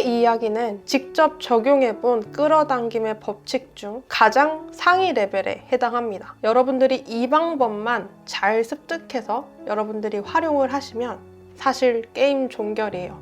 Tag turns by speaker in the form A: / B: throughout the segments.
A: 이야기는 직접 적용해본 끌어당김의 법칙 중 가장 상위 레벨에 해당합니다. 여러분들이 이 방법만 잘 습득해서 여러분들이 활용을 하시면 사실 게임 종결이에요.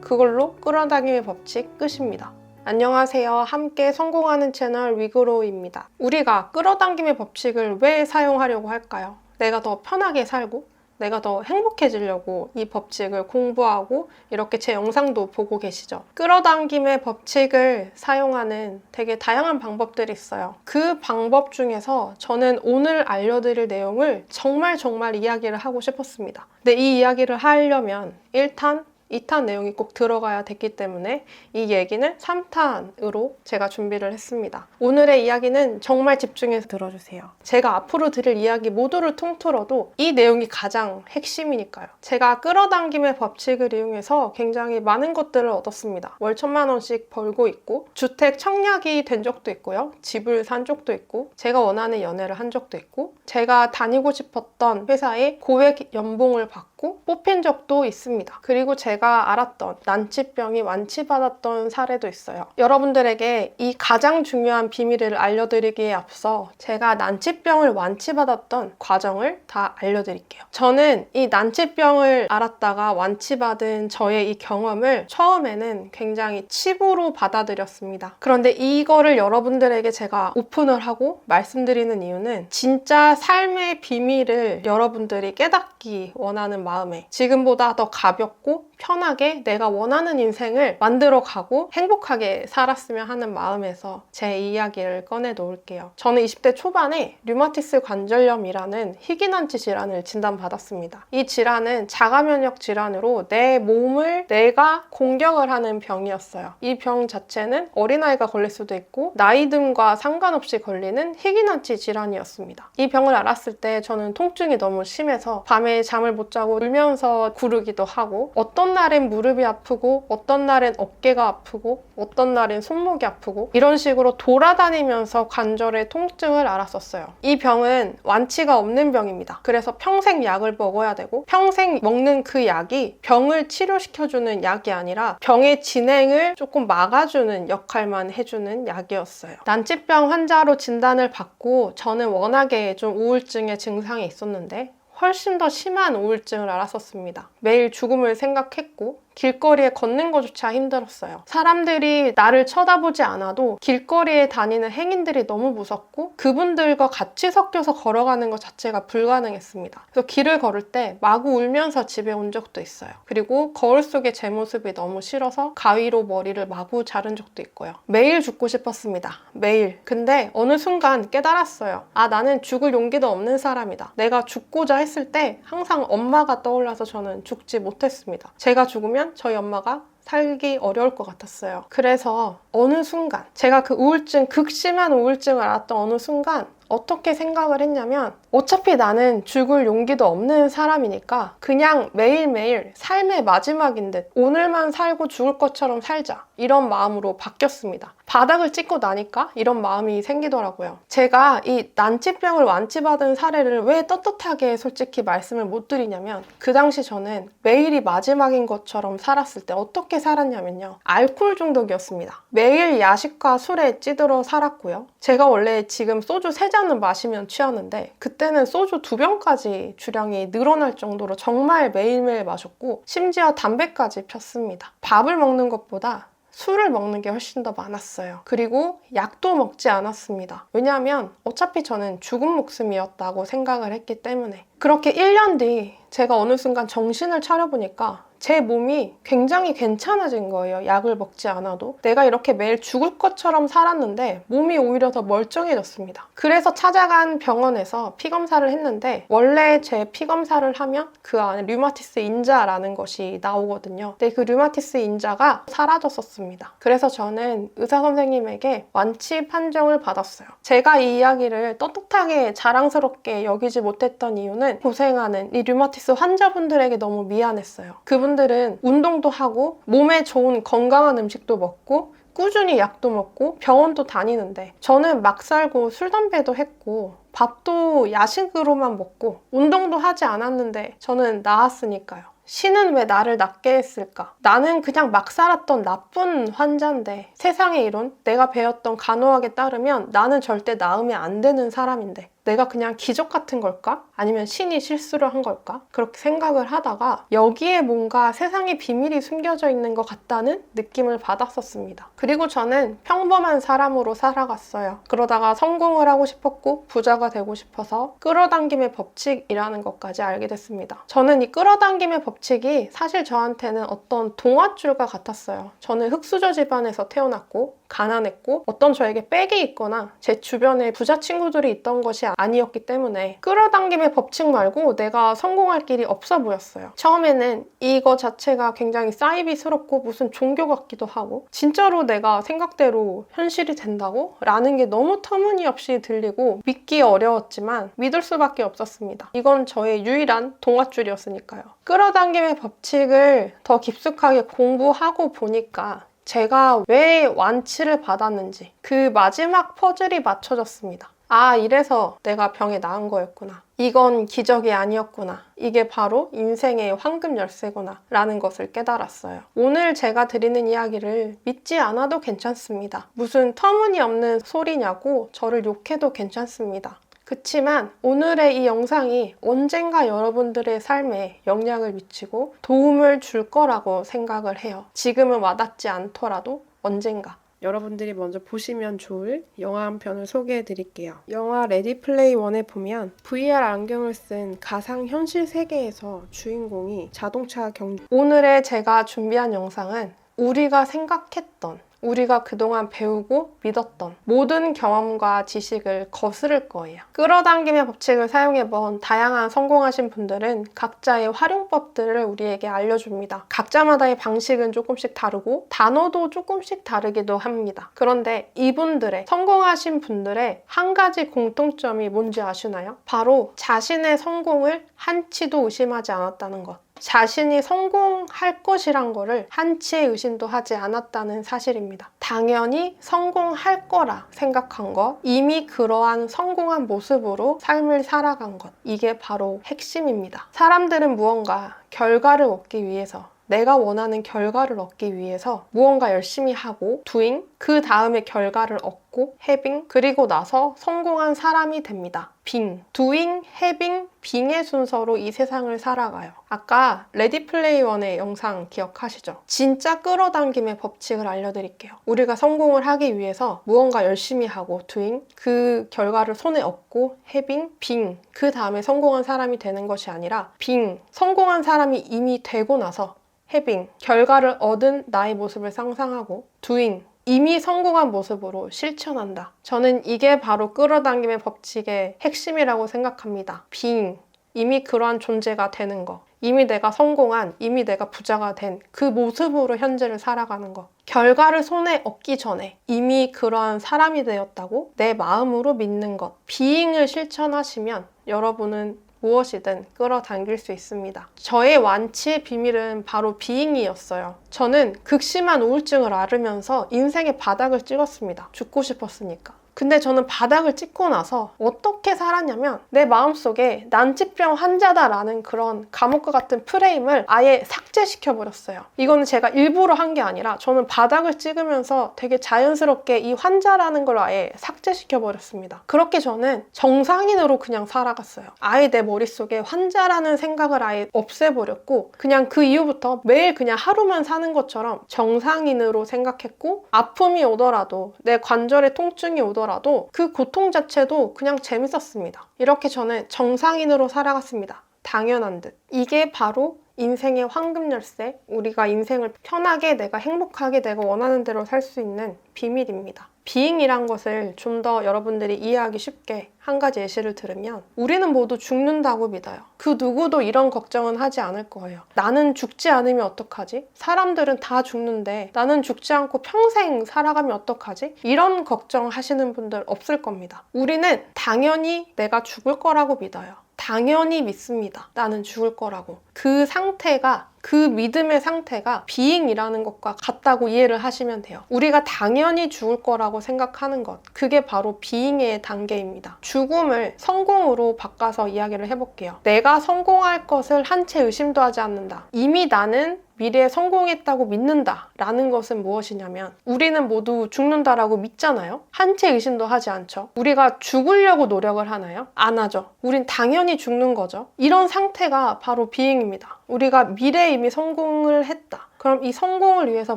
A: 그걸로 끌어당김의 법칙 끝입니다. 안녕하세요. 함께 성공하는 채널 위그로우입니다. 우리가 끌어당김의 법칙을 왜 사용하려고 할까요? 내가 더 편하게 살고 내가 더 행복해지려고 이 법칙을 공부하고 이렇게 제 영상도 보고 계시죠. 끌어당김의 법칙을 사용하는 되게 다양한 방법들이 있어요. 그 방법 중에서 저는 오늘 알려드릴 내용을 정말 정말 이야기를 하고 싶었습니다. 근데 이 이야기를 하려면 1탄, 2탄 내용이 꼭 들어가야 됐기 때문에 이 얘기는 3탄으로 제가 준비를 했습니다. 오늘의 이야기는 정말 집중해서 들어주세요. 제가 앞으로 드릴 이야기 모두를 통틀어도 이 내용이 가장 핵심이니까요. 제가 끌어당김의 법칙을 이용해서 굉장히 많은 것들을 얻었습니다. 월 천만 원씩 벌고 있고 주택 청약이 된 적도 있고요. 집을 산 적도 있고 제가 원하는 연애를 한 적도 있고 제가 다니고 싶었던 회사에 고액 연봉을 받고 뽑힌 적도 있습니다. 그리고 제가 알았던 난치병이 완치받았던 사례도 있어요. 여러분들에게 이 가장 중요한 비밀을 알려드리기에 앞서 제가 난치병을 완치받았던 과정을 다 알려드릴게요. 저는 이 난치병을 알았다가 완치받은 저의 이 경험을 처음에는 굉장히 치부로 받아들였습니다. 그런데 이거를 여러분들에게 제가 오픈을 하고 말씀드리는 이유는 진짜 삶의 비밀을 여러분들이 깨닫기 원하는 마음에. 지금보다 더 가볍고 편하게 내가 원하는 인생을 만들어 가고 행복하게 살았으면 하는 마음에서 제 이야기를 꺼내 놓을게요. 저는 20대 초반에 류마티스 관절염이라는 희귀난치 질환을 진단받았습니다. 이 질환은 자가면역 질환으로 내 몸을 내가 공격을 하는 병이었어요. 이 병 자체는 어린아이가 걸릴 수도 있고 나이 듦과 상관없이 걸리는 희귀난치 질환이었습니다. 이 병을 알았을 때 저는 통증이 너무 심해서 밤에 잠을 못 자고 울면서 구르기도 하고 어떤 날엔 무릎이 아프고 어떤 날엔 어깨가 아프고 어떤 날엔 손목이 아프고 이런 식으로 돌아다니면서 관절의 통증을 알았었어요. 이 병은 완치가 없는 병입니다. 그래서 평생 약을 먹어야 되고 평생 먹는 그 약이 병을 치료시켜주는 약이 아니라 병의 진행을 조금 막아주는 역할만 해주는 약이었어요. 난치병 환자로 진단을 받고 저는 워낙에 좀 우울증의 증상이 있었는데 훨씬 더 심한 우울증을 알았었습니다. 매일 죽음을 생각했고 길거리에 걷는 것조차 힘들었어요. 사람들이 나를 쳐다보지 않아도 길거리에 다니는 행인들이 너무 무섭고 그분들과 같이 섞여서 걸어가는 것 자체가 불가능했습니다. 그래서 길을 걸을 때 마구 울면서 집에 온 적도 있어요. 그리고 거울 속의 제 모습이 너무 싫어서 가위로 머리를 마구 자른 적도 있고요. 매일 죽고 싶었습니다. 매일. 근데 어느 순간 깨달았어요. 아, 나는 죽을 용기도 없는 사람이다. 내가 죽고자 했을 때 항상 엄마가 떠올라서 저는 죽지 못했습니다. 제가 죽으면 저희 엄마가 살기 어려울 것 같았어요. 그래서 어느 순간 제가 그 우울증, 극심한 우울증을 알았던 어느 순간 어떻게 생각을 했냐면 어차피 나는 죽을 용기도 없는 사람이니까 그냥 매일매일 삶의 마지막인 듯 오늘만 살고 죽을 것처럼 살자 이런 마음으로 바뀌었습니다. 바닥을 찍고 나니까 이런 마음이 생기더라고요. 제가 이 난치병을 완치받은 사례를 왜 떳떳하게 솔직히 말씀을 못 드리냐면 그 당시 저는 매일이 마지막인 것처럼 살았을 때 어떻게 살았냐면요. 알코올 중독이었습니다. 매일 야식과 술에 찌들어 살았고요. 제가 원래 지금 소주 세 잔은 마시면 취하는데 그때는 소주 두 병까지 주량이 늘어날 정도로 정말 매일매일 마셨고 심지어 담배까지 폈습니다. 밥을 먹는 것보다 술을 먹는 게 훨씬 더 많았어요. 그리고 약도 먹지 않았습니다. 왜냐하면 어차피 저는 죽은 목숨이었다고 생각을 했기 때문에. 그렇게 1년 뒤 제가 어느 순간 정신을 차려보니까 제 몸이 굉장히 괜찮아진 거예요. 약을 먹지 않아도. 내가 이렇게 매일 죽을 것처럼 살았는데 몸이 오히려 더 멀쩡해졌습니다. 그래서 찾아간 병원에서 피 검사를 했는데 원래 제 피 검사를 하면 그 안에 류마티스 인자라는 것이 나오거든요. 근데 그 류마티스 인자가 사라졌었습니다. 그래서 저는 의사 선생님에게 완치 판정을 받았어요. 제가 이 이야기를 떳떳하게 자랑스럽게 여기지 못했던 이유는 고생하는 이 류마티스 환자분들에게 너무 미안했어요. 그분 분들은 운동도 하고 몸에 좋은 건강한 음식도 먹고 꾸준히 약도 먹고 병원도 다니는데 저는 막 살고 술, 담배도 했고 밥도 야식으로만 먹고 운동도 하지 않았는데 저는 나았으니까요. 신은 왜 나를 낫게 했을까? 나는 그냥 막 살았던 나쁜 환자인데 세상의 이론, 내가 배웠던 간호학에 따르면 나는 절대 나으면 안 되는 사람인데 내가 그냥 기적 같은 걸까? 아니면 신이 실수를 한 걸까? 그렇게 생각을 하다가 여기에 뭔가 세상의 비밀이 숨겨져 있는 것 같다는 느낌을 받았었습니다. 그리고 저는 평범한 사람으로 살아갔어요. 그러다가 성공을 하고 싶었고 부자가 되고 싶어서 끌어당김의 법칙이라는 것까지 알게 됐습니다. 저는 이 끌어당김의 법칙이 사실 저한테는 어떤 동화줄과 같았어요. 저는 흑수저 집안에서 태어났고 가난했고 어떤 저에게 백이 있거나 제 주변에 부자 친구들이 있던 것이 아니었기 때문에 끌어당김의 법칙 말고 내가 성공할 길이 없어 보였어요. 처음에는 이거 자체가 굉장히 사이비스럽고 무슨 종교 같기도 하고 진짜로 내가 생각대로 현실이 된다고? 라는 게 너무 터무니없이 들리고 믿기 어려웠지만 믿을 수밖에 없었습니다. 이건 저의 유일한 동화줄이었으니까요. 끌어당김의 법칙을 더 깊숙하게 공부하고 보니까 제가 왜 완치를 받았는지 그 마지막 퍼즐이 맞춰졌습니다. 아, 이래서 내가 병에 나은 거였구나. 이건 기적이 아니었구나. 이게 바로 인생의 황금 열쇠구나. 라는 것을 깨달았어요. 오늘 제가 드리는 이야기를 믿지 않아도 괜찮습니다. 무슨 터무니없는 소리냐고 저를 욕해도 괜찮습니다. 그치만 오늘의 이 영상이 언젠가 여러분들의 삶에 영향을 미치고 도움을 줄 거라고 생각을 해요. 지금은 와닿지 않더라도 언젠가. 여러분들이 먼저 보시면 좋을 영화 한 편을 소개해 드릴게요. 영화 레디 플레이 원에 보면 VR 안경을 쓴 가상 현실 세계에서 주인공이 자동차 경주. 오늘의 제가 준비한 영상은 우리가 생각했던 우리가 그동안 배우고 믿었던 모든 경험과 지식을 거스를 거예요. 끌어당김의 법칙을 사용해본 다양한 성공하신 분들은 각자의 활용법들을 우리에게 알려줍니다. 각자마다의 방식은 조금씩 다르고 단어도 조금씩 다르기도 합니다. 그런데 이분들의 성공하신 분들의 한 가지 공통점이 뭔지 아시나요? 바로 자신의 성공을 한치도 의심하지 않았다는 것. 자신이 성공할 것이란 거를 한치의 의심도 하지 않았다는 사실입니다. 당연히 성공할 거라 생각한 것, 이미 그러한 성공한 모습으로 삶을 살아간 것, 이게 바로 핵심입니다. 사람들은 무언가 결과를 얻기 위해서 내가 원하는 결과를 얻기 위해서 무언가 열심히 하고 doing 그 다음에 결과를 얻고 having 그리고 나서 성공한 사람이 됩니다. being, doing, having, being의 순서로 이 세상을 살아가요. 아까 레디 플레이 원의 영상 기억하시죠? 진짜 끌어당김의 법칙을 알려드릴게요. 우리가 성공을 하기 위해서 무언가 열심히 하고 doing 그 결과를 손에 얻고 having, being 그 다음에 성공한 사람이 되는 것이 아니라 being 성공한 사람이 이미 되고 나서 having 결과를 얻은 나의 모습을 상상하고 doing 이미 성공한 모습으로 실천한다. 저는 이게 바로 끌어당김의 법칙의 핵심이라고 생각합니다. being 이미 그러한 존재가 되는 거. 이미 내가 성공한, 이미 내가 부자가 된 그 모습으로 현재를 살아가는 것. 결과를 손에 얻기 전에 이미 그러한 사람이 되었다고 내 마음으로 믿는 것. 비잉을 실천하시면 여러분은 무엇이든 끌어당길 수 있습니다. 저의 완치의 비밀은 바로 비잉이었어요. 저는 극심한 우울증을 앓으면서 인생의 바닥을 찍었습니다. 죽고 싶었으니까. 근데 저는 바닥을 찍고 나서 어떻게 살았냐면 내 마음속에 난치병 환자다라는 그런 감옥과 같은 프레임을 아예 삭제시켜 버렸어요. 이거는 제가 일부러 한 게 아니라 저는 바닥을 찍으면서 되게 자연스럽게 이 환자라는 걸 아예 삭제시켜 버렸습니다. 그렇게 저는 정상인으로 그냥 살아갔어요. 아예 내 머릿속에 환자라는 생각을 아예 없애버렸고 그냥 그 이후부터 매일 그냥 하루만 사는 것처럼 정상인으로 생각했고 아픔이 오더라도 내 관절에 통증이 오더라도 그 고통 자체도 그냥 재밌었습니다. 이렇게 저는 정상인으로 살아갔습니다. 당연한 듯. 이게 바로 인생의 황금 열쇠, 우리가 인생을 편하게 내가 행복하게 내가 원하는 대로 살 수 있는 비밀입니다. 비잉이란 것을 좀 더 여러분들이 이해하기 쉽게 한 가지 예시를 들으면 우리는 모두 죽는다고 믿어요. 그 누구도 이런 걱정은 하지 않을 거예요. 나는 죽지 않으면 어떡하지? 사람들은 다 죽는데 나는 죽지 않고 평생 살아가면 어떡하지? 이런 걱정 하시는 분들 없을 겁니다. 우리는 당연히 내가 죽을 거라고 믿어요. 당연히 믿습니다. 나는 죽을 거라고. 그 상태가 그 믿음의 상태가 비잉이라는 것과 같다고 이해를 하시면 돼요. 우리가 당연히 죽을 거라고 생각하는 것. 그게 바로 비잉의 단계입니다. 죽음을 성공으로 바꿔서 이야기를 해볼게요. 내가 성공할 것을 한 채 의심도 하지 않는다. 이미 나는 미래에 성공했다고 믿는다 라는 것은 무엇이냐면 우리는 모두 죽는다라고 믿잖아요. 한채 의심도 하지 않죠. 우리가 죽으려고 노력을 하나요? 안 하죠. 우린 당연히 죽는 거죠. 이런 상태가 바로 비행입니다. 우리가 미래에 이미 성공을 했다 그럼 이 성공을 위해서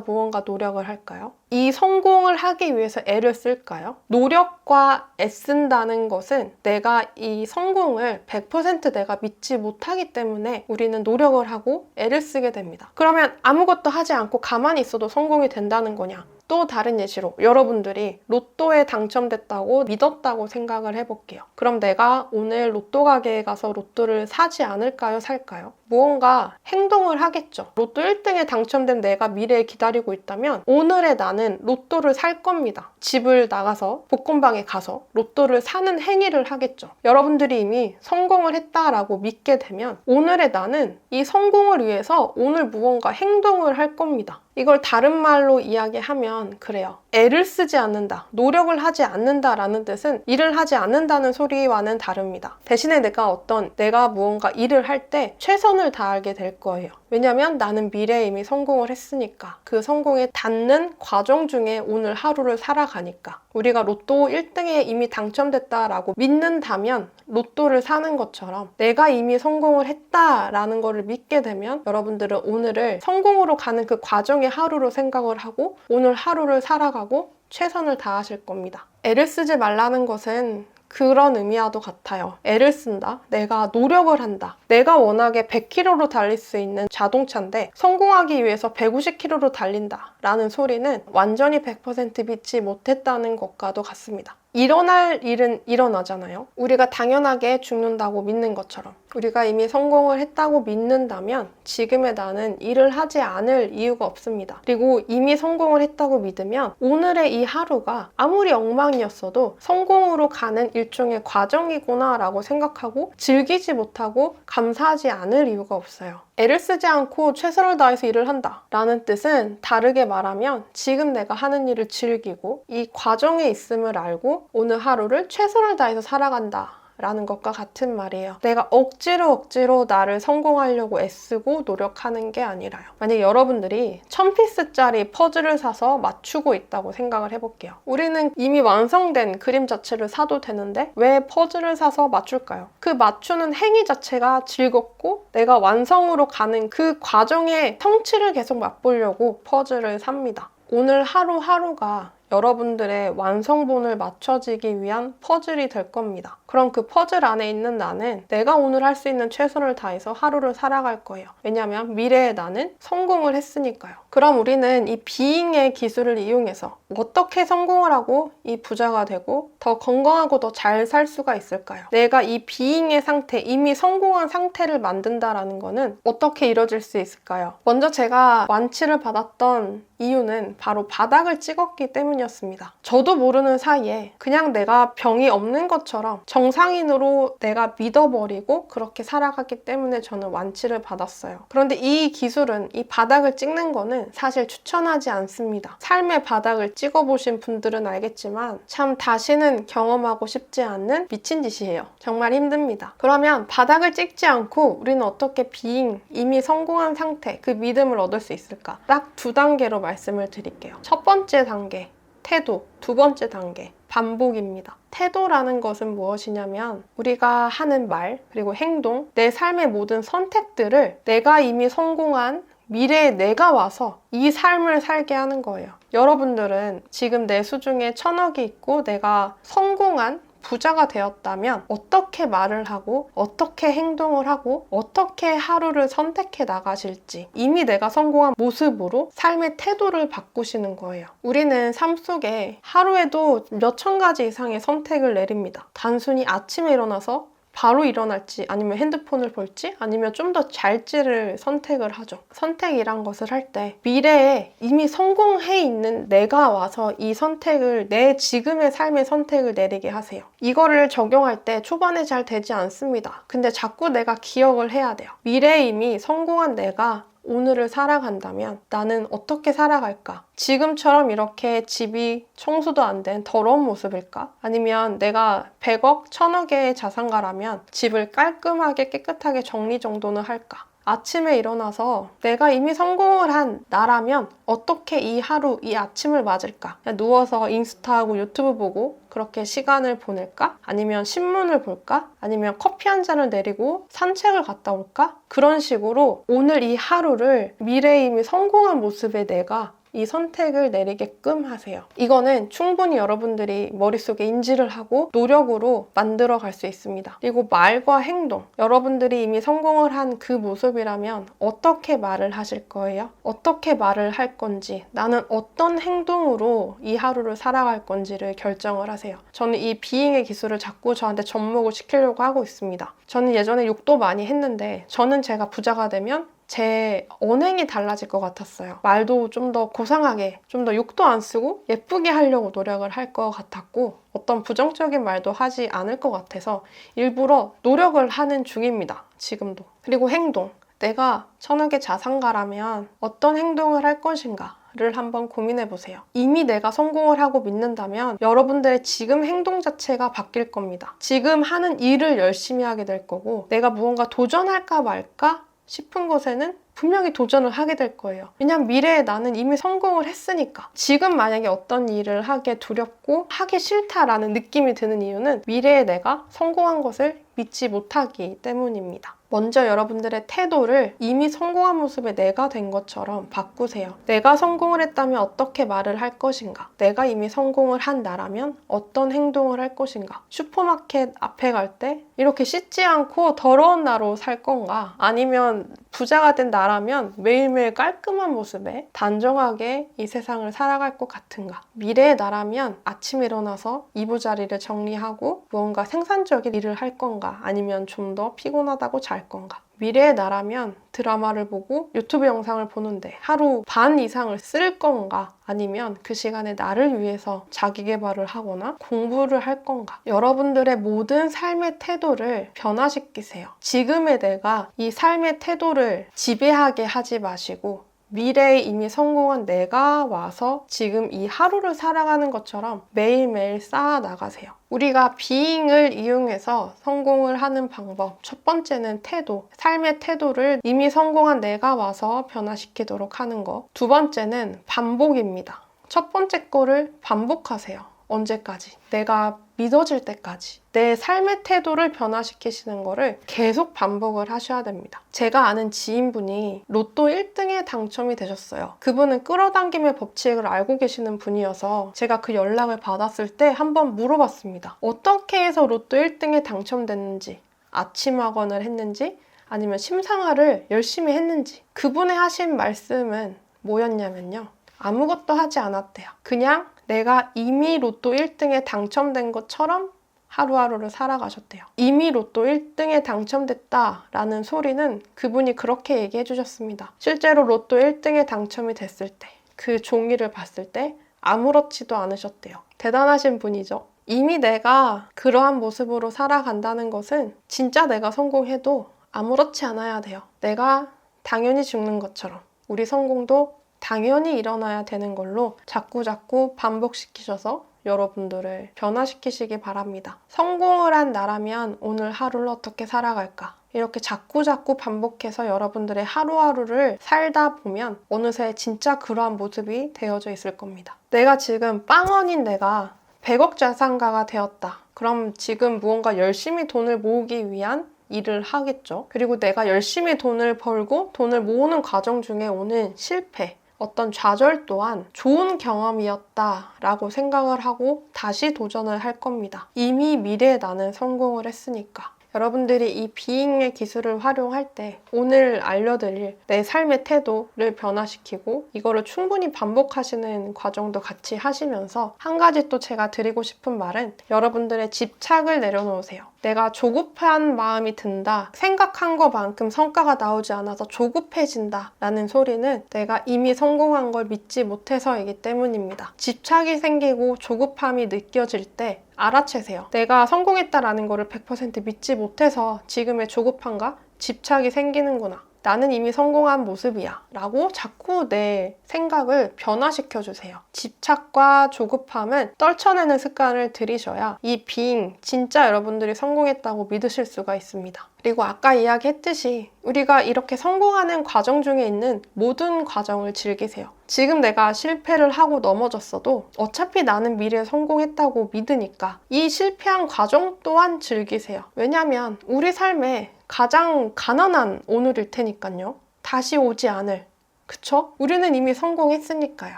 A: 무언가 노력을 할까요? 이 성공을 하기 위해서 애를 쓸까요? 노력과 애쓴다는 것은 내가 이 성공을 100% 내가 믿지 못하기 때문에 우리는 노력을 하고 애를 쓰게 됩니다. 그러면 아무것도 하지 않고 가만히 있어도 성공이 된다는 거냐? 또 다른 예시로 여러분들이 로또에 당첨됐다고 믿었다고 생각을 해볼게요. 그럼 내가 오늘 로또 가게에 가서 로또를 사지 않을까요? 살까요? 무언가 행동을 하겠죠. 로또 1등에 당첨된 내가 미래에 기다리고 있다면 오늘의 나는 로또를 살 겁니다. 집을 나가서 복권방에 가서 로또를 사는 행위를 하겠죠. 여러분들이 이미 성공을 했다라고 믿게 되면 오늘의 나는 이 성공을 위해서 오늘 무언가 행동을 할 겁니다. 이걸 다른 말로 이야기하면 그래요. 애를 쓰지 않는다, 노력을 하지 않는다라는 뜻은 일을 하지 않는다는 소리와는 다릅니다. 대신에 내가 어떤 내가 무언가 일을 할 때 최선을 다하게 될 거예요. 왜냐면 나는 미래에 이미 성공을 했으니까 그 성공에 닿는 과정 중에 오늘 하루를 살아가니까 우리가 로또 1등에 이미 당첨됐다라고 믿는다면 로또를 사는 것처럼 내가 이미 성공을 했다라는 것을 믿게 되면 여러분들은 오늘을 성공으로 가는 그 과정의 하루로 생각을 하고 오늘 하루를 살아가 고 최선을 다하실 겁니다. 애를 쓰지 말라는 것은 그런 의미와도 같아요. 애를 쓴다. 내가 노력을 한다. 내가 워낙에 100km로 달릴 수 있는 자동차인데 성공하기 위해서 150km로 달린다. 라는 소리는 완전히 100% 믿지 못했다는 것과도 같습니다. 일어날 일은 일어나잖아요. 우리가 당연하게 죽는다고 믿는 것처럼. 우리가 이미 성공을 했다고 믿는다면 지금의 나는 일을 하지 않을 이유가 없습니다. 그리고 이미 성공을 했다고 믿으면 오늘의 이 하루가 아무리 엉망이었어도 성공으로 가는 일종의 과정이구나 라고 생각하고 즐기지 못하고 감 사하지 않을 이유가 없어요. 애를 쓰지 않고 최선을 다해서 일을 한다 라는 뜻은 다르게 말하면 지금 내가 하는 일을 즐기고 이 과정에 있음을 알고 오늘 하루를 최선을 다해서 살아간다 라는 것과 같은 말이에요. 내가 억지로 억지로 나를 성공하려고 애쓰고 노력하는 게 아니라요. 만약 여러분들이 1000피스짜리 퍼즐을 사서 맞추고 있다고 생각을 해볼게요. 우리는 이미 완성된 그림 자체를 사도 되는데 왜 퍼즐을 사서 맞출까요? 그 맞추는 행위 자체가 즐겁고 내가 완성으로 가는 그 과정의 성취를 계속 맛보려고 퍼즐을 삽니다. 오늘 하루하루가 여러분들의 완성본을 맞춰지기 위한 퍼즐이 될 겁니다. 그럼 그 퍼즐 안에 있는 나는 내가 오늘 할 수 있는 최선을 다해서 하루를 살아갈 거예요. 왜냐하면 미래의 나는 성공을 했으니까요. 그럼 우리는 이 비잉의 기술을 이용해서 어떻게 성공을 하고 이 부자가 되고 더 건강하고 더 잘 살 수가 있을까요? 내가 이 비잉의 상태, 이미 성공한 상태를 만든다라는 거는 어떻게 이뤄질 수 있을까요? 먼저 제가 완치를 받았던 이유는 바로 바닥을 찍었기 때문이었습니다. 저도 모르는 사이에 그냥 내가 병이 없는 것처럼 정 상인으로 내가 믿어버리고 그렇게 살아갔기 때문에 저는 완치를 받았어요. 그런데 이 기술은 이 바닥을 찍는 거는 사실 추천하지 않습니다. 삶의 바닥을 찍어보신 분들은 알겠지만 참 다시는 경험하고 싶지 않는 미친 짓이에요. 정말 힘듭니다. 그러면 바닥을 찍지 않고 우리는 어떻게 비잉, 이미 성공한 상태, 그 믿음을 얻을 수 있을까? 딱 두 단계로 말씀을 드릴게요. 첫 번째 단계, 태도. 두 번째 단계, 반복입니다. 태도라는 것은 무엇이냐면 우리가 하는 말, 그리고 행동, 내 삶의 모든 선택들을 내가 이미 성공한 미래에 내가 와서 이 삶을 살게 하는 거예요. 여러분들은 지금 내 수중에 천억이 있고 내가 성공한 부자가 되었다면 어떻게 말을 하고 어떻게 행동을 하고 어떻게 하루를 선택해 나가실지 이미 내가 성공한 모습으로 삶의 태도를 바꾸시는 거예요. 우리는 삶 속에 하루에도 몇 천 가지 이상의 선택을 내립니다. 단순히 아침에 일어나서 바로 일어날지 아니면 핸드폰을 볼지 아니면 좀 더 잘지를 선택을 하죠. 선택이란 것을 할 때 미래에 이미 성공해 있는 내가 와서 이 선택을 내 지금의 삶의 선택을 내리게 하세요. 이거를 적용할 때 초반에 잘 되지 않습니다. 근데 자꾸 내가 기억을 해야 돼요. 미래에 이미 성공한 내가 오늘을 살아간다면 나는 어떻게 살아갈까? 지금처럼 이렇게 집이 청소도 안 된 더러운 모습일까? 아니면 내가 100억, 1000억의 자산가라면 집을 깔끔하게 깨끗하게 정리 정도는 할까? 아침에 일어나서 내가 이미 성공을 한 나라면 어떻게 이 하루, 이 아침을 맞을까? 누워서 인스타하고 유튜브 보고 그렇게 시간을 보낼까? 아니면 신문을 볼까? 아니면 커피 한 잔을 내리고 산책을 갔다 올까? 그런 식으로 오늘 이 하루를 미래에 이미 성공한 모습의 내가 이 선택을 내리게끔 하세요. 이거는 충분히 여러분들이 머릿속에 인지를 하고 노력으로 만들어 갈 수 있습니다. 그리고 말과 행동. 여러분들이 이미 성공을 한 그 모습이라면 어떻게 말을 하실 거예요? 어떻게 말을 할 건지, 나는 어떤 행동으로 이 하루를 살아갈 건지를 결정을 하세요. 저는 이 비잉의 기술을 자꾸 저한테 접목을 시키려고 하고 있습니다. 저는 예전에 욕도 많이 했는데, 저는 제가 부자가 되면 제 언행이 달라질 것 같았어요. 말도 좀 더 고상하게, 좀 더 욕도 안 쓰고 예쁘게 하려고 노력을 할 것 같았고, 어떤 부정적인 말도 하지 않을 것 같아서 일부러 노력을 하는 중입니다. 지금도. 그리고 행동. 내가 천억의 자산가라면 어떤 행동을 할 것인가? 를 한번 고민해 보세요. 이미 내가 성공을 하고 믿는다면 여러분들의 지금 행동 자체가 바뀔 겁니다. 지금 하는 일을 열심히 하게 될 거고 내가 무언가 도전할까 말까 싶은 것에는 분명히 도전을 하게 될 거예요. 왜냐면 미래에 나는 이미 성공을 했으니까. 지금 만약에 어떤 일을 하게 두렵고 하기 싫다라는 느낌이 드는 이유는 미래에 내가 성공한 것을 믿지 못하기 때문입니다. 먼저 여러분들의 태도를 이미 성공한 모습의 내가 된 것처럼 바꾸세요. 내가 성공을 했다면 어떻게 말을 할 것인가? 내가 이미 성공을 한 나라면 어떤 행동을 할 것인가? 슈퍼마켓 앞에 갈 때 이렇게 씻지 않고 더러운 나로 살 건가? 아니면 부자가 된 나라면 매일매일 깔끔한 모습에 단정하게 이 세상을 살아갈 것 같은가? 미래의 나라면 아침 일어나서 이부 자리를 정리하고 무언가 생산적인 일을 할 건가? 아니면 좀 더 피곤하다고 잘 건가? 미래의 나라면 드라마를 보고 유튜브 영상을 보는데 하루 반 이상을 쓸 건가? 아니면 그 시간에 나를 위해서 자기 개발을 하거나 공부를 할 건가? 여러분들의 모든 삶의 태도를 변화시키세요. 지금의 내가 이 삶의 태도를 지배하게 하지 마시고 미래에 이미 성공한 내가 와서 지금 이 하루를 살아가는 것처럼 매일매일 쌓아 나가세요. 우리가 비잉을 이용해서 성공을 하는 방법. 첫 번째는 태도. 삶의 태도를 이미 성공한 내가 와서 변화시키도록 하는 것. 두 번째는 반복입니다. 첫 번째 거를 반복하세요. 언제까지? 내가 믿어질 때까지. 내 삶의 태도를 변화시키시는 거를 계속 반복을 하셔야 됩니다. 제가 아는 지인분이 로또 1등에 당첨이 되셨어요. 그분은 끌어당김의 법칙을 알고 계시는 분이어서 제가 그 연락을 받았을 때 한번 물어봤습니다. 어떻게 해서 로또 1등에 당첨됐는지, 아침 학원을 했는지, 아니면 심상화를 열심히 했는지. 그분의 하신 말씀은 뭐였냐면요. 아무것도 하지 않았대요. 그냥 내가 이미 로또 1등에 당첨된 것처럼 하루하루를 살아가셨대요. 이미 로또 1등에 당첨됐다라는 소리는 그분이 그렇게 얘기해 주셨습니다. 실제로 로또 1등에 당첨이 됐을 때, 그 종이를 봤을 때 아무렇지도 않으셨대요. 대단하신 분이죠. 이미 내가 그러한 모습으로 살아간다는 것은 진짜 내가 성공해도 아무렇지 않아야 돼요. 내가 당연히 죽는 것처럼 우리 성공도 당연히 일어나야 되는 걸로 자꾸자꾸 반복시키셔서 여러분들을 변화시키시기 바랍니다. 성공을 한 나라면 오늘 하루를 어떻게 살아갈까? 이렇게 자꾸자꾸 반복해서 여러분들의 하루하루를 살다 보면 어느새 진짜 그러한 모습이 되어져 있을 겁니다. 내가 지금 빵원인 내가 100억 자산가가 되었다. 그럼 지금 무언가 열심히 돈을 모으기 위한 일을 하겠죠. 그리고 내가 열심히 돈을 벌고 돈을 모으는 과정 중에 오는 실패, 어떤 좌절 또한 좋은 경험이었다라고 생각을 하고 다시 도전을 할 겁니다. 이미 미래에 나는 성공을 했으니까. 여러분들이 이 비잉의 기술을 활용할 때 오늘 알려드릴 내 삶의 태도를 변화시키고 이거를 충분히 반복하시는 과정도 같이 하시면서 한 가지 또 제가 드리고 싶은 말은 여러분들의 집착을 내려놓으세요. 내가 조급한 마음이 든다. 생각한 것만큼 성과가 나오지 않아서 조급해진다. 라는 소리는 내가 이미 성공한 걸 믿지 못해서이기 때문입니다. 집착이 생기고 조급함이 느껴질 때 알아채세요. 내가 성공했다라는 거를 100% 믿지 못해서 지금의 조급함과 집착이 생기는구나. 나는 이미 성공한 모습이야. 라고 자꾸 내 생각을 변화시켜 주세요. 집착과 조급함은 떨쳐내는 습관을 들이셔야 이 빙, 진짜 여러분들이 성공했다고 믿으실 수가 있습니다. 그리고 아까 이야기했듯이 우리가 이렇게 성공하는 과정 중에 있는 모든 과정을 즐기세요. 지금 내가 실패를 하고 넘어졌어도 어차피 나는 미래에 성공했다고 믿으니까 이 실패한 과정 또한 즐기세요. 왜냐면 우리 삶에 가장 가난한 오늘일 테니까요. 다시 오지 않을. 그쵸? 우리는 이미 성공했으니까요.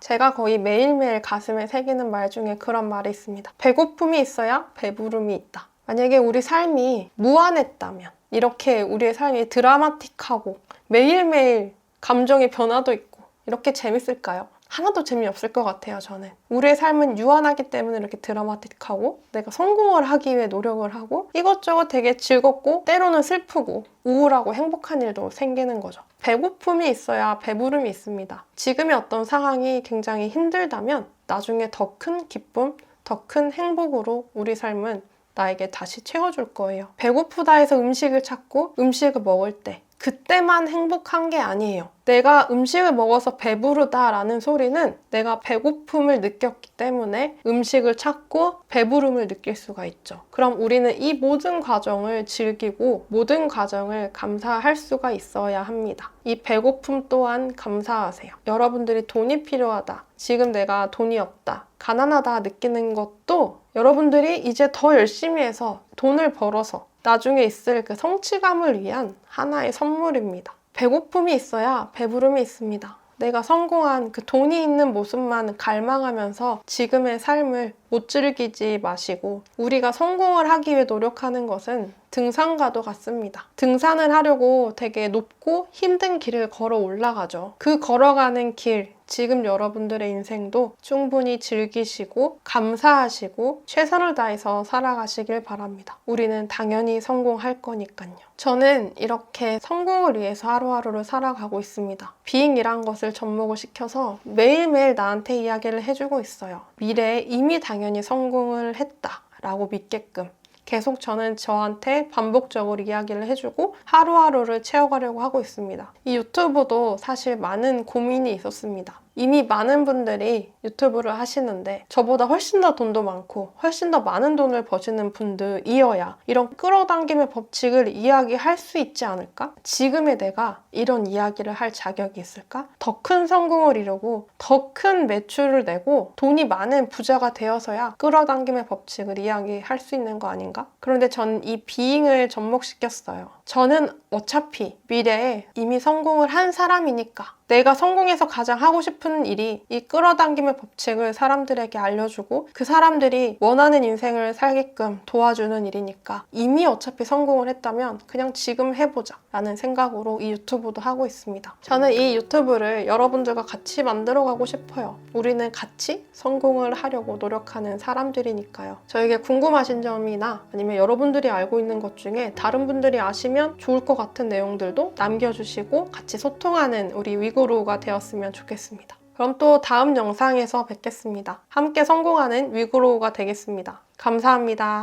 A: 제가 거의 매일매일 가슴에 새기는 말 중에 그런 말이 있습니다. 배고픔이 있어야 배부름이 있다. 만약에 우리 삶이 무한했다면, 이렇게 우리의 삶이 드라마틱하고 매일매일 감정의 변화도 있고, 이렇게 재밌을까요? 하나도 재미없을 것 같아요, 저는. 우리의 삶은 유한하기 때문에 이렇게 드라마틱하고, 내가 성공을 하기 위해 노력을 하고, 이것저것 되게 즐겁고, 때로는 슬프고, 우울하고 행복한 일도 생기는 거죠. 배고픔이 있어야 배부름이 있습니다. 지금의 어떤 상황이 굉장히 힘들다면, 나중에 더 큰 기쁨, 더 큰 행복으로 우리 삶은 나에게 다시 채워줄 거예요. 배고프다 해서 음식을 찾고 음식을 먹을 때 그때만 행복한 게 아니에요. 내가 음식을 먹어서 배부르다라는 소리는 내가 배고픔을 느꼈기 때문에 음식을 찾고 배부름을 느낄 수가 있죠. 그럼 우리는 이 모든 과정을 즐기고 모든 과정을 감사할 수가 있어야 합니다. 이 배고픔 또한 감사하세요. 여러분들이 돈이 필요하다. 지금 내가 돈이 없다. 가난하다 느끼는 것도 여러분들이 이제 더 열심히 해서 돈을 벌어서 나중에 있을 그 성취감을 위한 하나의 선물입니다. 배고픔이 있어야 배부름이 있습니다. 내가 성공한 그 돈이 있는 모습만 갈망하면서 지금의 삶을 못 즐기지 마시고 우리가 성공을 하기 위해 노력하는 것은 등산과도 같습니다. 등산을 하려고 되게 높고 힘든 길을 걸어 올라가죠. 그 걸어가는 길, 지금 여러분들의 인생도 충분히 즐기시고 감사하시고 최선을 다해서 살아가시길 바랍니다. 우리는 당연히 성공할 거니까요. 저는 이렇게 성공을 위해서 하루하루를 살아가고 있습니다. 비행이란 것을 접목을 시켜서 매일매일 나한테 이야기를 해주고 있어요. 미래에 이미 당연히 성공을 했다라고 믿게끔. 계속 저는 저한테 반복적으로 이야기를 해주고 하루하루를 채워가려고 하고 있습니다. 이 유튜브도 사실 많은 고민이 있었습니다. 이미 많은 분들이 유튜브를 하시는데 저보다 훨씬 더 돈도 많고 훨씬 더 많은 돈을 버시는 분들이어야 이런 끌어당김의 법칙을 이야기할 수 있지 않을까? 지금의 내가 이런 이야기를 할 자격이 있을까? 더 큰 성공을 이루고 더 큰 매출을 내고 돈이 많은 부자가 되어서야 끌어당김의 법칙을 이야기할 수 있는 거 아닌가? 그런데 전 이 비잉을 접목시켰어요. 저는 어차피 미래에 이미 성공을 한 사람이니까 내가 성공해서 가장 하고 싶은 일이 이 끌어당김의 법칙을 사람들에게 알려주고 그 사람들이 원하는 인생을 살게끔 도와주는 일이니까 이미 어차피 성공을 했다면 그냥 지금 해보자 라는 생각으로 이 유튜브도 하고 있습니다. 저는 이 유튜브를 여러분들과 같이 만들어가고 싶어요. 우리는 같이 성공을 하려고 노력하는 사람들이니까요. 저에게 궁금하신 점이나 아니면 여러분들이 알고 있는 것 중에 다른 분들이 아시면 좋을 것 같은 내용들도 남겨주시고 같이 소통하는 우리 위 구루가 되었으면 좋겠습니다. 그럼 또 다음 영상에서 뵙겠습니다. 함께 성공하는 위구루가 되겠습니다. 감사합니다.